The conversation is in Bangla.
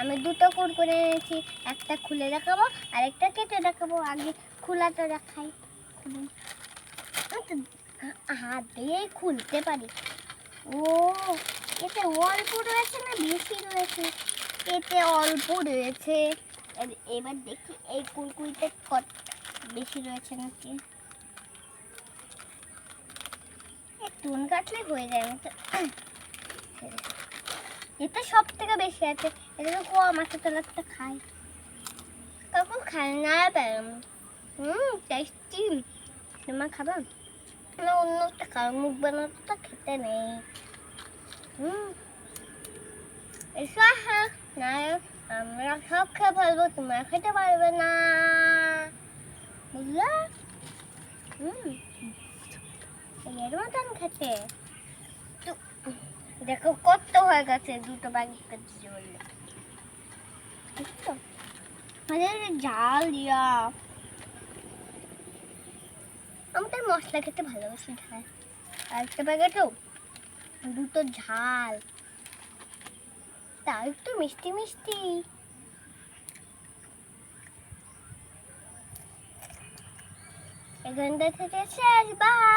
আমি দুটো কুরকুরে এনেছি, একটা খুলে দেখাবো আর একটা কেটে দেখাবো, আগে খোলাটা দেখাই। হাত দিয়েই খুলতে পারি। ও, এতে অল্প রয়েছে না বেশি রয়েছে? এতে অল্প রয়েছে। এবার দেখি এই কুরকুরিতে কত বেশি রয়েছে নাকি? একটু কাটলে হয়ে যায় মতো এটা সব থেকে বেশি আছে। এটা তো কম আছে একটা খাই কখন খাই না হুম টেস্টি তোমার খাবা? না, অন্য একটা খাও, মুখ বানাতে তো খেতে নেই। হুম। এসো হ্যাঁ না, আমরা সব খেয়ে ফেলব, তোমরা খেতে পারবে না। বুঝলে? হুম। এর মতন খেতে। দেখো কত হয়ে গেছে দুটো করছি বললে জাল দিয়া। মশলা খেতে ভালোবাসি ঝাল আর একটা প্যাকেটও দুটো ঝাল। তাও একটু মিষ্টি মিষ্টি। এখানটা থেকে শেষ বাই